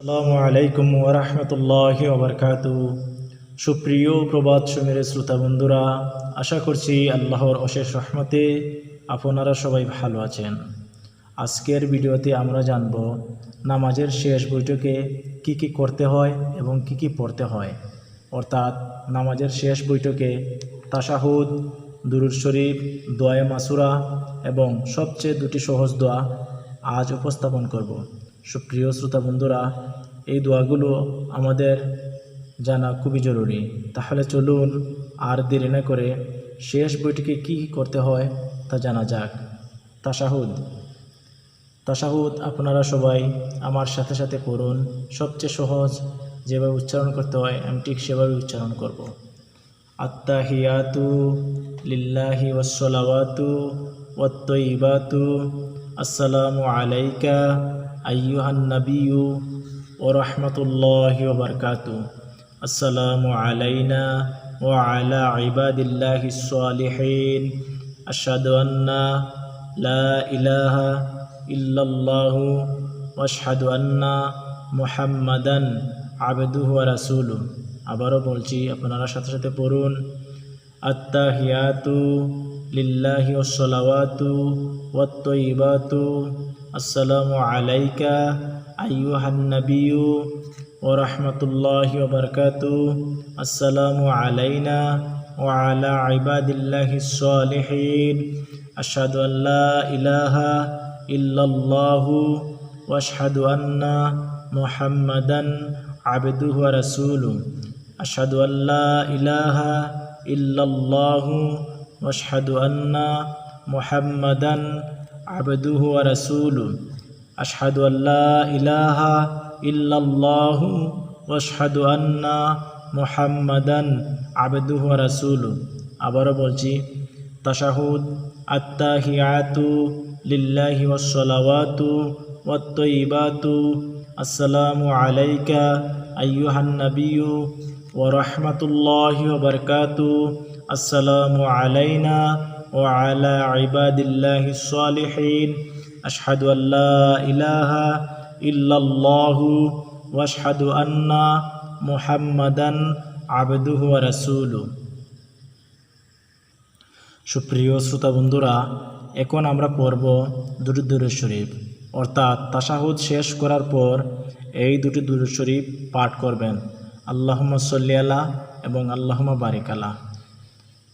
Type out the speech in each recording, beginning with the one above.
আসসালামু আলাইকুম ওরহমতুল্লাহ ওবরকাত সুপ্রিয় প্রবাদ সুমের শ্রোতা বন্ধুরা, আশা করছি আল্লাহর অশেষ রহমতে আপনারা সবাই ভালো আছেন। আজকের ভিডিওতে আমরা জানব নামাজের শেষ বৈঠকে কি কি করতে হয় এবং কি কি পড়তে হয়। অর্থাৎ নামাজের শেষ বৈঠকে তাশাহুদ, দুরুদ শরীফ দোয়ায়ে মাসুরা এবং সবচেয়ে দুটি সহজ দোয়া আজ উপস্থাপন করব। সুপ্রিয় শ্রোতা বন্ধুরা, এই দোয়াগুলো আমাদের জানা খুবই জরুরি। তাহলে চলুন আর দেরি না করে শেষ বইটিকে কী করতে হয় তা জানা যাক। তাশাহুদ তাশাহুদ আপনারা সবাই আমার সাথে সাথে পড়ুন। সবচেয়ে সহজ যেভাবে উচ্চারণ করতে হয়, আমি ঠিক সেভাবে উচ্চারণ করব। আত্তাহিয়াতু লিল্লাহি ওয়াসসালাওয়াতু ওয়াত্তয়িবাতু আসসালামু আলাইকা আইয়ুহান নাবিয়্যু ওয়া রাহমাতুল্লাহি বারাকাতু। আসসালামু আলাইনা ওয়া আলা ইবাদিল্লাহিস সালিহিন আশহাদু আন্না লা ইলাহা ইল্লাল্লাহু ওয়া আন্না মুহাম্মাদান আবদুহু ওয়া রাসূলুহু। আবারও বলছি, আপনারা সাথে সাথে পড়ুন। আত্তাহিয়াতু লিল্লাহি ওয়াসসালাওয়াতু ওয়াত্তয়িবাতু আসসালামু আলাইকা আইয়ুহান নাবিয়্যু ওয়া রাহমাতুল্লাহি বারাকাতু। আসসালামু আলাইনা ওয়া আলা ইবাদিল্লাহিস সালিহিন আশহাদু আল লা ইলাহা ইল্লাল্লাহু ওয়া আন্না মুহাম্মাদান আবদুহু ইলাহা ইল্লাল্লাহু ওয়া আশহাদু আন্না রাসূলুহু আশহাদু আল লা ইলাহা ইল্লাল্লাহু ওয়া আশহাদু আন্না মুহাম্মাদান আবদুহু ওয়া রাসূলুহু আবারও বলছি, তাশাহুদ, আত্তাহিয়াতু লিল্লাহি ওয়াসসালাওয়াতু ওয়াত্তয়িবাতু আসসালামু আলাইকা আইয়ুহান নাবিয়্যু ওয়া রাহমাতুল্লাহি ওয়া বারাকাতু। আসসালামু আলাইনা আলা ইবাদিল্লাহিস সালিহিন আশহাদু আল লা ইলাহা ইল্লাল্লাহু ওয়া আশহাদু আন্না মুহাম্মাদান আবদুহু ওয়া রাসূলুহু সুপ্রিয় শ্রোতা বন্ধুরা, এখন আমরা পড়ব দুটি দুরুদ শরীফ। অর্থাৎ তাশাহুদ শেষ করার পর এই দুটি দুরুদ শরীফ পাঠ করবেন। আল্লাহুম্মা সাল্লি আলা এবং আল্লাহুম্মা বারিক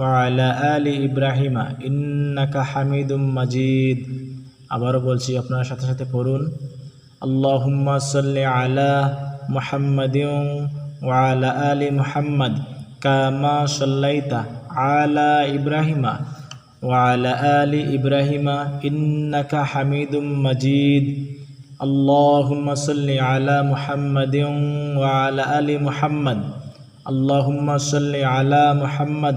وعلى آل إبراهيم إنك حميد مجيد আবারও বলছি আপনার সাথে সাথে পড়ুন আল্লাহুম্মা সাল্লি আলা মুহাম্মাদিন ওয়া আলা আলি মুহাম্মাদ কামা সাল্লাইতা على إبراهيم وعلى آل إبراهيم إنك حميد مجيد اللهم صل على محمد وعلى آل محمد اللهم صل على محمد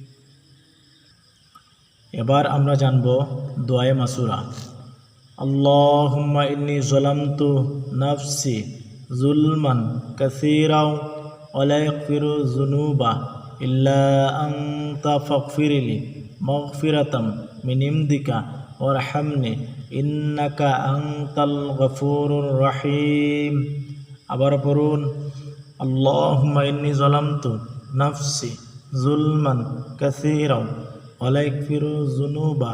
এবার আমরা জানব দোয়ায়ে মাসুরা। আল্লাহুম্মা ইন্নি যালামতু নাফসি যুলমান কাসীরাও ওয়া লা ইয়াগফিরু যুনুবা ইল্লা আনতা ফাগফিরলি মাগফিরাতাম মিন ইমদিকা ওয়ারহামনি ইন্নাকা আনতাল গফুরুর রহিম। আবার পড়ুন, আল্লাহুম্মা ইন্নী যালামতু নাফসি যুলমান কাসীরাও ওয়া লা ইয়াগফিরু যুনুবা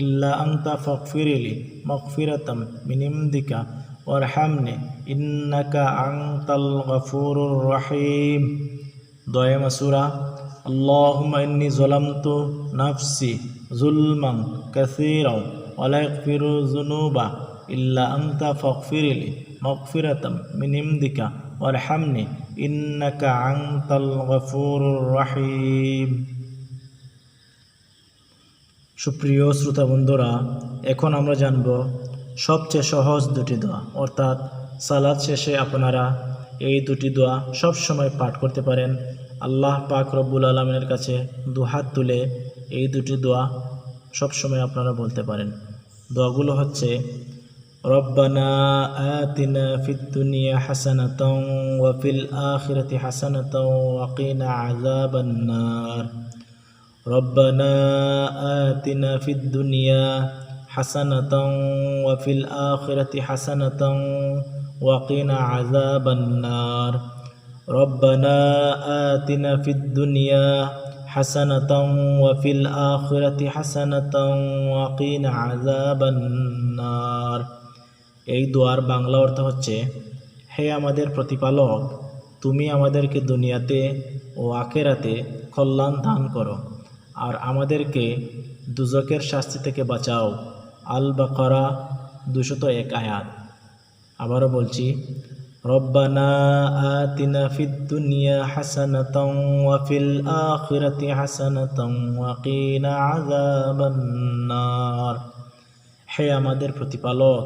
ইল্লা আনতা ফাগফিরলি মাগফিরাতাম মিন ইমদিকা ওয়ারহামনি ইন্নাকা আনতাল গফুরুর রহিম দয়ে মাসুরা اللهم إني ظلمت نفسي ظلما كثيرا ولا يغفر الذنوب إلا أنت فاغفر لي مغفرة من عندك وارحمني إنك أنت الغفور الرحيم সুপ্রিয় শ্রোতা বন্ধুরা, এখন আমরা জানব সবচেয়ে সহজ দুটি দোয়া। অর্থাৎ সালাদ শেষে আপনারা এই দুটি দোয়া সব সময় পাঠ করতে পারেন। আল্লাহ পাক রব্বুল আলমিনের কাছে দুহাত তুলে এই দুটি দোয়া সব সময় আপনারা বলতে পারেন। দোয়াগুলো হচ্ছে, রব্বানা আতিনা ফিদ হাসানাতাও ওয়া ফিল আখিরাতি হাসানাতাও ওয়া কিনা আযাবান ربنا آتنا في الدنيا حسنة وفي الآخرة حسنة وقنا عذاب النار ربنا آتنا في الدنيا حسنة وفي الآخرة حسنة وقنا عذاب النار এই দোয়ার বাংলা অর্থ হচ্ছে হে আমাদের প্রতিপালক তুমি আমাদেরকে দুনিয়াতে ও আখেরাতে কল্যাণ দান করো আর আমাদেরকে দুজকের শাস্তি থেকে বাঁচাও। আল বাকরা দুশত এক আয়াত। আবারও বলছি দুনিয়া হে আমাদের প্রতিপালক,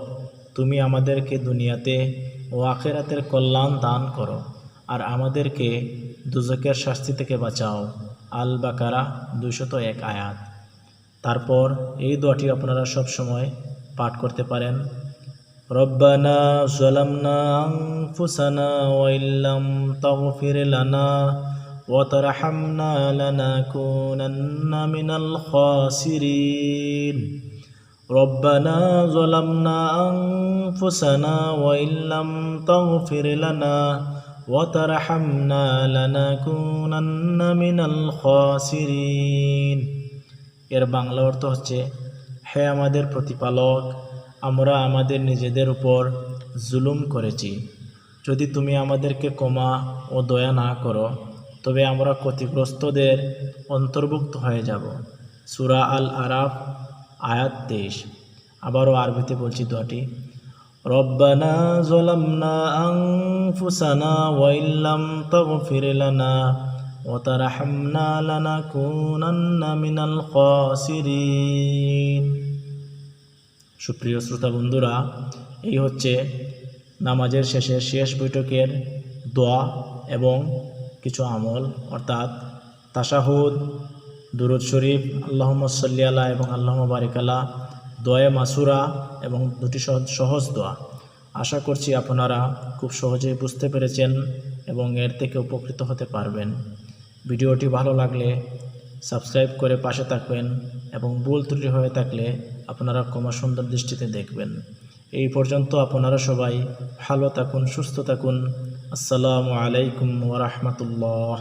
তুমি আমাদেরকে দুনিয়াতে ও আখেরাতের কল্যাণ দান করো আর আমাদেরকে দুজকের শাস্তি থেকে বাঁচাও। আল বাকারা দুশত এক আয়াত তারপর এই দোয়াটি আপনারা সব সময় পাঠ করতে পারেন রব্বানা জলামনা আনফুসানা ওয়াইল্লাম তাগফির লানা وترحمنا لنكونن من الخاسرين ربنا ظلمنا أنفسنا وإن لم تغفر لنا وترحمنا لنكونن من الخاسرين এর বাংলা অর্থ হচ্ছে হে আমাদের প্রতিপালক আমরা আমাদের নিজেদের উপর জুলুম করেছি যদি তুমি আমাদেরকে ক্ষমা ও দয়া না করো তবে আমরা ক্ষতিগ্রস্তদের অন্তর্ভুক্ত হয়ে যাব সুরা আল আরাফ আয়াত তেইশ আবারও আরবিতে বলছি দোয়াটি ربنا ظلمنا أنفسنا وإن لم تغفر لنا وترحمنا لنكونن من الخاسرين সুপ্রিয় শ্রোতা বন্ধুরা এই হচ্ছে নামাজের শেষে শেষ বৈঠকের দোয়া এবং কিছু আমল অর্থাৎ তাশাহুদ দুরুদ শরীফ আল্লাহম্মদ সাল্লি আল্লাহ এবং আল্লাহ বারিকাল্লাহ দোয়া মাসুরা এবং দুটি সহজ দোয়া। আশা করছি আপনারা খুব সহজেই বুঝতে পেরেছেন এবং এর থেকে উপকৃত হতে পারবেন। ভিডিওটি ভালো লাগলে সাবস্ক্রাইব করে পাশে থাকবেন এবং ভুল ত্রুটি হয়ে থাকলে আপনারা ক্ষমা সুন্দর দৃষ্টিতে দেখবেন। এই পর্যন্ত আপনারা সবাই ভালো থাকুন, সুস্থ থাকুন। আসসালামু আলাইকুম ওরহমতুল্লাহ